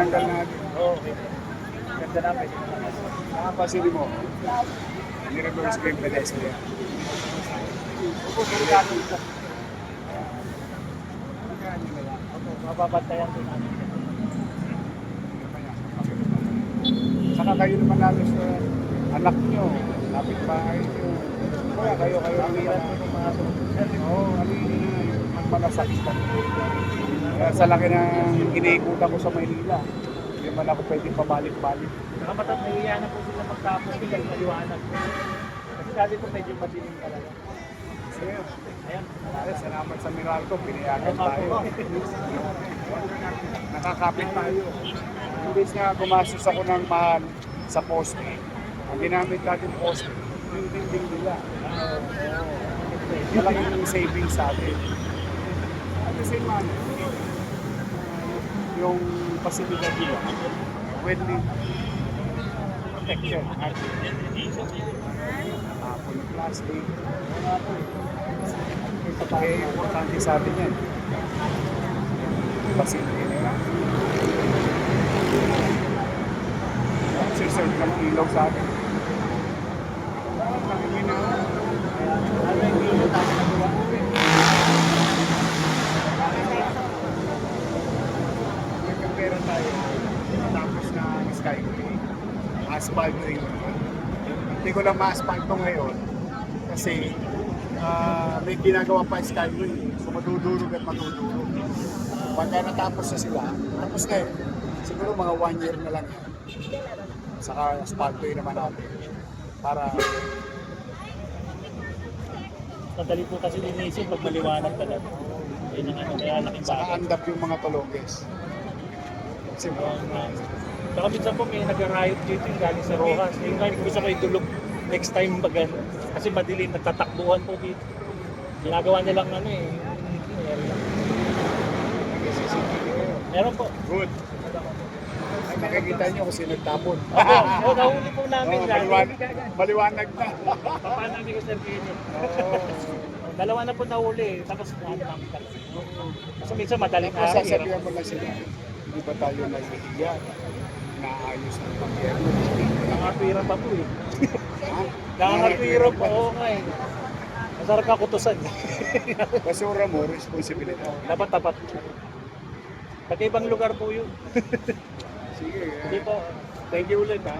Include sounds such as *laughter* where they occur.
tinanggal natin. Oo, okay. Ganda na, pwede. Nakapasili mo. Nireverse ko yung pedestrian. Opo, delikado ito. Opo, mababantayan din namin. Saka kayo naman lalo sa anak nyo, lapit bahay nyo. Kaya kayo, kayo ang Pamiran po ng mga sumusunod. Oo, oh, yun, magmalasakit ka. Sa laki ng iniikutan ko sa Maynila, hindi man ako pwedeng pabalik-balik. Saka matat nahiya na po sila magtapos nila yung maliwanag. Kasi dati po medyo madilim talaga. Kasi, Ayan, salamat sa Meralco, pinayagan tayo. Nakakapit tayo. Imbis na gumastos ako ng mahal sa poste, ang ginamit natin poste, yung dinding nila. Malaking savings sa atin. At the same time, yung pasilidad nila, when we protection, at tapon yung plastic. Ito tayo importante sa atin yan. Pasilidad nila. Siserve ng ilaw sa atin. Nakikina- ano yung video tayo nagawa? Nagkapera tayo. Tapos na skyway. Asphalt ring. Hindi ko lang ma-asphalt to ngayon. Kasi ah, may ginagawa pa yung skyway. So madudurog at madudurog. Pagka natapos na sila, tapos na eh. Siguro mga one year na lang yan. Saka asphalt naman natin. Para Madali po kasi linisin pag maliwanag talaga. Yun ang ano, kaya laking saka bagay. andap yung mga tologes. Kasi Um, Saka minsan po may nag-riot dito yung galing sa Rojas. Yung kahit gusto kayo tulog next time mag ano, Kasi madilim, nagtatakbuhan po dito. Ginagawa nilang ano eh. Meron po. Good. Ay, nakikita nyo kung sino nagtapon. Opo, oh, nahuli po namin. Lagi. maliwanag, maliwanag na. Paano namin ko sabihin? Oo. Dalawa na po nahuli. Tapos ano namin talaga. Kasi minsan madaling Tapos araw. sasabihan mo lang sila, hindi ba tayo nahihiya? Naayos ng pagkero. Nakatwira pa po eh. Ha? *laughs* Nakatwira po. Oo nga eh. Masarap ka kutusan. *laughs* Basura mo, responsibilidad. Dapat tapat. Pag ibang lugar po yun. *laughs* Sige. Hindi po. Thank you ulit ha.